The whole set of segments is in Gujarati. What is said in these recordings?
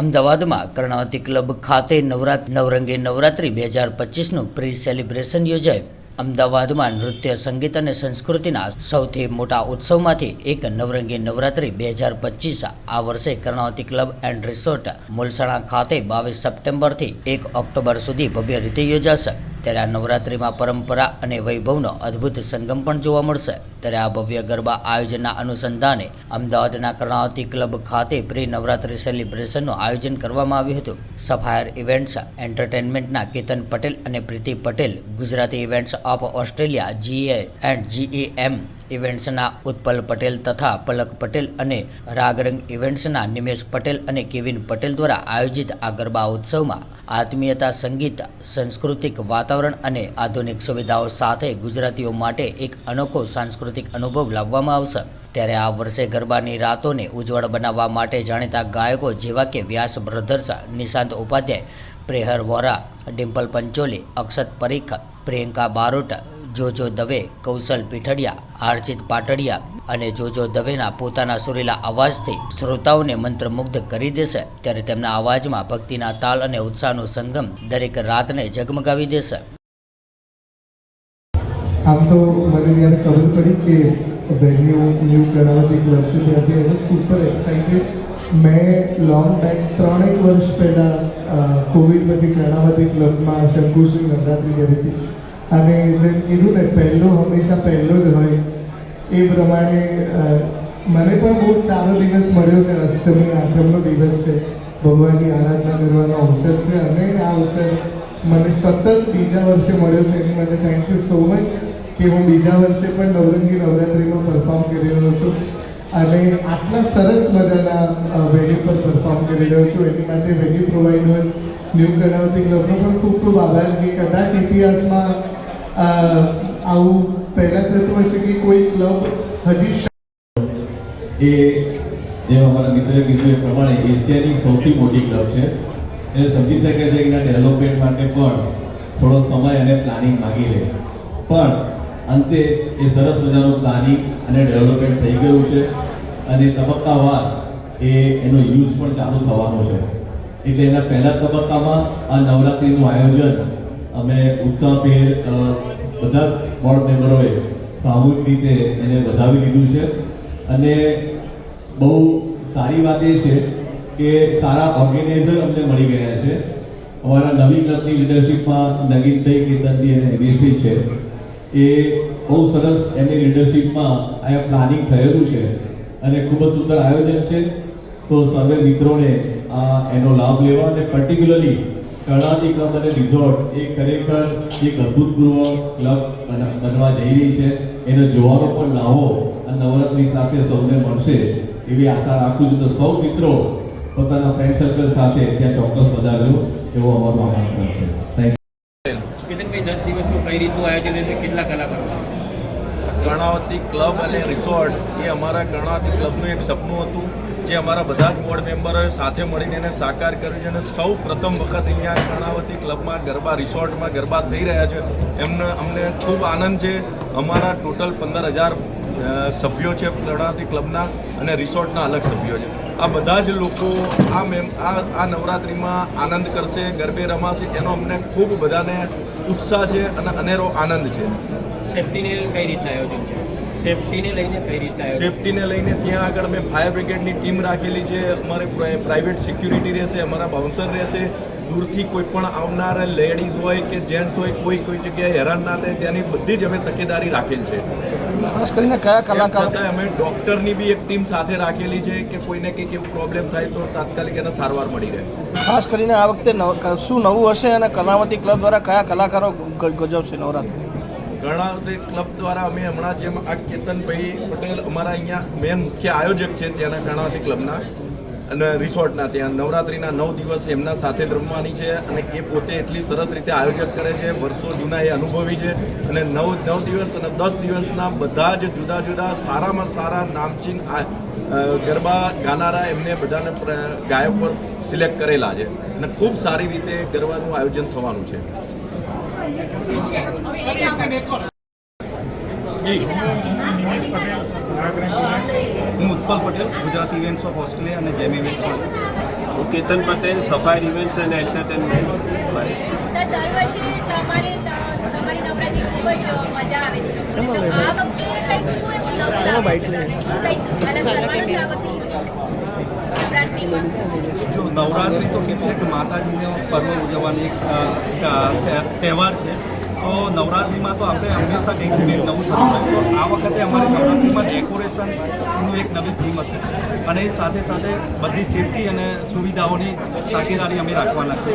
અમદાવાદમાં કર્ણાવતી ક્લબ ખાતે નવરાત, નવરંગી નવરાત્રિ બે હજાર પચીસનું પ્રી સેલિબ્રેશન યોજાયું. અમદાવાદમાં નૃત્ય, સંગીત અને સંસ્કૃતિના સૌથી મોટા ઉત્સવમાંથી એક નવરંગી નવરાત્રિ બે હજાર પચીસ આ વર્ષે Karnavati club and resort, Mulasana ખાતે બાવીસ સપ્ટેમ્બરથી એક ઓક્ટોબર સુધી ભવ્ય રીતે યોજાશે. ત્યારે આ નવરાત્રિમાં પરંપરા અને વૈભવનો અદ્ભુત સંગમ પણ જોવા મળશે. ત્યારે આ ભવ્ય ગરબા આયોજનના અનુસંધાને અમદાવાદના કર્ણાવતી ક્લબ ખાતે પ્રી નવરાત્રિ સેલિબ્રેશનનું આયોજન કરવામાં આવ્યું હતું. સફાયર ઇવેન્ટ્સ એન્ટરટેનમેન્ટના કેતન પટેલ અને Preeti Patel, Gujarati events of Australia GA and GAM ઇવેન્ટ્સના Utpal Patel તથા પલક પટેલ અને રાગરંગ ઇવેન્ટ્સના નિમેશ પટેલ અને કેવિન પટેલ દ્વારા આયોજિત આ ગરબા ઉત્સવમાં આત્મીયતા, સંગીત, સાંસ્કૃતિક વાતાવરણ અને આધુનિક સુવિધાઓ સાથે ગુજરાતીઓ માટે એક અનોખો સાંસ્કૃતિક અનુભવ લાવવામાં આવશે. ત્યારે આ વર્ષે ગરબાની રાતોને ઉજ્જવળ બનાવવા માટે જાણીતા ગાયકો જેવા કે વ્યાસ બ્રધર્સ, નિશાંત ઉપાધ્યાય, પ્રેહર વોરા, ડિમ્પલ પંચોલી, અક્ષત પરીખ, પ્રિયંકા બારોટ જોજો દવે, કૌશલ પીઠડિયા આર્ચિત પાટડિયા અને જોજો દવેના પોતાના સુરીલા અવાજથી શ્રોતાઓને મંત્રમુગ્ધ કરી દેશે. ત્યારે તેમના અવાજમાં ભક્તિના તાલ અને ઉત્સાહનો સંગમ દરેક રાતને ઝગમગાવી દેશે. આમ તો મને જ્યારે ખબર પડી કે વેન્યુ ન્યૂ કર્ણાવતી ક્લબ છે ત્યાંથી એને સુપર એક્સાઇટેડ મેં લોંગ ટાઈમ ત્રણેક વર્ષ પહેલાં કોવિડ પછી કર્ણાવતી ક્લબમાં શંકુશ્રી નવરાત્રી કરી હતી. અને જેમ કીધું ને, પહેલો હંમેશા પહેલો જ હોય. એ પ્રમાણે મને પણ બહુ સારો દિવસ મળ્યો છે. અષ્ટમી, આઠમનો દિવસ છે. ભગવાનની આરાધના કરવાનો અવસર છે. અને આ અવસર મને સતત બીજા વર્ષે મળ્યો છે. એની માટે થેન્ક યુ સો મચ કે હું બીજા વર્ષે પણ નવરંગી નવરાત્રિમાં પરફોર્મ કરી રહ્યો છું. અને આટલા સરસ મજાના વેન્યુ પર પરફોર્મ કરી રહ્યો છું. એની માટે વેન્યુ પ્રોવાઈડર્સ ન્યૂ કરાવતી ક્લબનો પણ ખૂબ ખૂબ આભાર કે કદાચ ઇતિહાસમાં આવું પહેલાં થતું હશે કે કોઈ ક્લબ હજી એ જેમ અમારા મિત્રએ કીધું એ પ્રમાણે એશિયાની સૌથી મોટી ક્લબ છે. એને સમજી શકે છે કે એના ડેવલપમેન્ટ માટે પણ થોડો સમય અને પ્લાનિંગ માગી લે પણ અંતે એ સરસ મજાનું પ્લાનિંગ અને ડેવલપમેન્ટ થઈ ગયું છે અને તબક્કાવાર એ એનો યુઝ પણ ચાલુ થવાનો છે. એટલે એના પહેલા તબક્કામાં આ નવરાત્રિનું આયોજન અમે ઉત્સાહભેર બધા જ બોર્ડ મેમ્બરોએ સામૂહિક રીતે એને વધાવી લીધું છે. અને બહુ સારી વાત એ છે કે સારા ઓર્ગેનાઇઝર અમને મળી ગયા છે. અમારા નવી ક્લબની લીડરશીપમાં નગીનભાઈ કેતનજી અને નિમેશભાઈ છે. એ બહુ સરસ એમની લીડરશીપમાં આ પ્લાનિંગ થયેલું છે અને ખૂબ જ સુંદર આયોજન છે. તો સર્વે મિત્રોને આ એનો લાભ લેવા અને પર્ટિક્યુલરલી કર્ણાવતી ક્લબ અને રિઝોર્ટ એ ખરેખર એક અભૂતપૂર્વ ક્લબ બન- બનવા જઈ રહી છે. એનો જોવાનો પણ લાવો આ નવરાત્રી સાથે સૌને મળશે એવી આશા રાખું છું. તો સૌ મિત્રો પોતાના ફ્રેન્ડ સર્કલ સાથે ત્યાં ચોક્કસ વધારજો એવો અમારો આમંત્રણ છે. થેન્ક કેતનભાઈ દસ દિવસનું કઈ રીતનું આયોજન રહેશે? કેટલા કલાકારો? કર્ણાવતી ક્લબ અને રિસોર્ટ એ અમારા કર્ણાવતી ક્લબનું એક સપનું હતું. જે અમારા બધા જ બોર્ડ મેમ્બરોએ સાથે મળીને એને સાકાર કર્યું છે અને સૌ પ્રથમ વખત અહીંયા કર્ણાવતી ક્લબમાં ગરબા રિસોર્ટમાં ગરબા થઈ રહ્યા છે. એમને, અમને ખૂબ આનંદ છે. અમારા ટોટલ પંદર હજાર સભ્યો છે કર્ણાવતી ક્લબના અને રિસોર્ટના અલગ સભ્યો છે. આ બધા જ લોકો આ મેમ આ આ નવરાત્રિમાં આનંદ કરશે, ગરબે રમાશે, એનો અમને ખૂબ બધાને ઉત્સાહ છે અને અનેરો આનંદ છે. સેફ્ટીને કઈ રીતના આયોજન છે? સેફટીને લઈને કઈ રીતના સેફટીને લઈને ત્યાં આગળ મેં ફાયર બ્રિગેડની ટીમ રાખેલી છે. અમારે પ્રાઇવેટ સિક્યુરિટી રહેશે અમારા બાઉન્સર રહેશે. દૂરથી કોઈ પણ આવનાર લેડીઝ હોય કે જેન્ટ્સ હોય કોઈ કોઈ જગ્યાએ હેરાન ના થાય ત્યાંની બધી જ અમે તકેદારી રાખેલ છે. ખાસ કરીને કયા કલાકાર? અમે ડૉક્ટરની બી એક ટીમ સાથે રાખેલી છે કે કોઈને કંઈક એવું પ્રોબ્લેમ થાય તો તાત્કાલિક એને સારવાર મળી રહે. ખાસ કરીને આ વખતે નવ- શું નવું હશે અને કલાવતી ક્લબ દ્વારા કયા કલાકારો ગજવશે નવરાત્રિ? કર્ણાવતી ક્લબ દ્વારા અમે હમણાં જેમ આ કેતનભાઈ પટેલ અમારા અહીંયા મેન મુખ્ય આયોજક છે ત્યાંના કર્ણાવતી ક્લબના અને રિસોર્ટના ત્યાં. નવરાત્રિના નવ દિવસ એમના સાથે રમવાની છે અને એ પોતે એટલી સરસ રીતે આયોજક કરે છે. વર્ષો જૂના એ અનુભવી છે. અને નવ નવ દિવસ અને દસ દિવસના બધા જ જુદા જુદા સારામાં સારા નામચીન ગરબા ગાનારા એમને બધાને ગાયક પર સિલેક્ટ કરેલા છે. અને ખૂબ સારી રીતે ગરબાનું આયોજન થવાનું છે. હું Utpal Patel Gujarat events of Australia અને જેમ ઇવેન્ટ્સ હું કેતન પટેલ સફાઈ ઇવેન્ટ્સ અને એન્ટરટેનમેન્ટ સર દર વર્ષે તમારે તમારી નવરાત્રી ખૂબ જ મજા આવે છે. આ વખતે કંઈક શું એવું નવું લાવે છે શું કંઈક અલગ કરવાનું છે આ વખતે યુનિક નવરાત્રીમાં જો નવરાત્રિ તો કેટલીક માતાજીનો પર્વ ઉજવવાની એક તહેવાર છે. તો નવરાત્રિમાં તો આપણે હંમેશા કંઈક કંઈક નવું થતું હોય તો આ વખતે અમારી નવરાત્રિમાં ડેકોરેશનનું એક નવી થીમ હશે. અને એ સાથે સાથે બધી સેફટી અને સુવિધાઓની તાકેદારી અમે રાખવાના છે.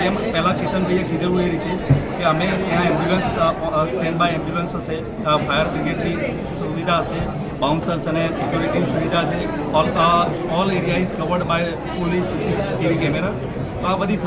જેમ પહેલાં કેતનભાઈએ કીધેલું એ રીતે જ કે અમે ત્યાં એમ્બ્યુલન્સ સ્ટેન્ડ બાય એમ્બ્યુલન્સ હશે ફાયર બ્રિગેડની સુવિધા હશે બાઉન્સર્સ અને સિક્યોરિટી સુવિધા છે. All all area is covered by fully CCTV cameras આ બધી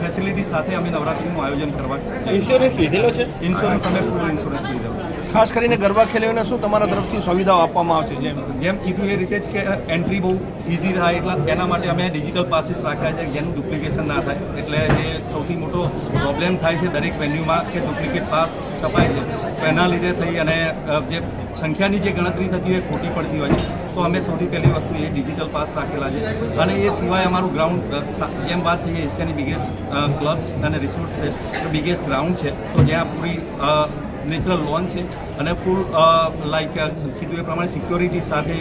ફેસિલિટી સાથે અમે નવરાત્રિનું આયોજન કરવા ઇન્સ્યોરન્સ લીધેલો છે? ઇન્સ્યોરન્સ અમે ફૂલ ઇન્સ્યોરન્સ લીધેલો ખાસ કરીને ગરબા ખેલાડીઓને શું તમારા તરફથી સુવિધાઓ આપવામાં આવશે? જેમ જેમ કીધું એ રીતે જ કે એન્ટ્રી બહુ ઇઝી થાય, એટલે એના માટે અમે ડિજિટલ પાસીસ રાખ્યા છે, જેનું ડુપ્લિકેશન ના થાય. એટલે જે સૌથી મોટો પ્રોબ્લેમ થાય છે દરેક વેન્યુમાં કે ડુપ્લિકેટ પાસ છપાય છે. તો એના લીધે થઈ અને જે સંખ્યાની જે ગણતરી થતી હોય એ ખોટી પડતી હોય છે. તો અમે સૌથી પહેલી વસ્તુ એ ડિજિટલ પાસ રાખેલા છે. અને એ સિવાય અમારું ગ્રાઉન્ડ જેમ વાત થઈ, એશિયાની બિગેસ્ટ ક્લબ અને રિસોર્ટ છે તો બિગેસ્ટ ગ્રાઉન્ડ છે. તો જ્યાં પૂરી નેચરલ લોન છે અને ફૂલ લાઈક કીધું એ પ્રમાણે સિક્યોરિટી સાથે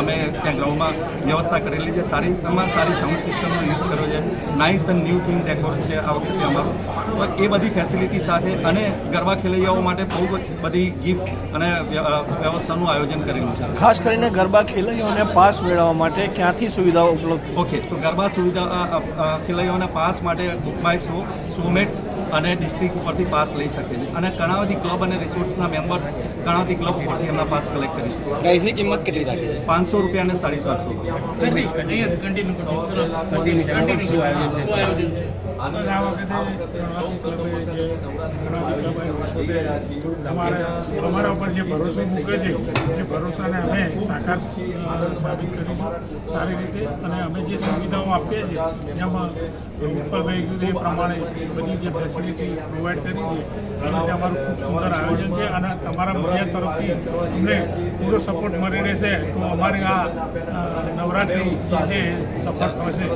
અમે ત્યાં ગ્રાઉન્ડમાં વ્યવસ્થા કરેલી છે. સારી તમામ સારી સાઉન્ડ સિસ્ટમનો યુઝ કર્યો છે. Nice and new thing decor છે આ વખતે અમારું. તો એ બધી ફેસિલિટી સાથે અને ગરબા ખેલૈયાઓ માટે બહુ બધી ગિફ્ટ અને વ્યવસ્થાનું આયોજન કરેલું છે. ખાસ કરીને ગરબા ખેલૈયાઓને પાસ મેળવવા માટે ક્યાંથી સુવિધાઓ ઉપલબ્ધ છે? ઓકે તો ગરબા સુવિધા ખેલૈયાઓના પાસ માટે બુક માય શો શોમેટ્સ અને ડિસ્ટ્રિક્ટ ઉપરથી પાસ લઈ શકે છે. અને ઘણાવધી ક્લબ અને રિસોર્ટ્સના મેમ્બર્સ ઘણાબધી ક્લબ ઉપરથી એમના પાસ કલેક્ટ કરી શકે પ્રાઇસની કિંમત કેટલી રાખી છે? પાંચસો રૂપિયા અને સાડી સાતસો રૂપિયા. અમારા અમારા ઉપર જે ભરોસો મૂકે છે, એ ભરોસાને અમે સાકાર સાબિત કરીશું સારી રીતે અને અમે જે સુવિધાઓ આપીએ છીએ, જેમાં કીધું એ પ્રમાણે બધી જે ફેસિલિટી પ્રોવાઈડ કરી છે અને રીતે અમારું ખૂબ સુંદર આયોજન છે અને તમારા મીડિયા તરફથી અમને પૂરો સપોર્ટ મળી રહેશે તો અમારી આ નવરાત્રિ જે છે, સફળ થશે.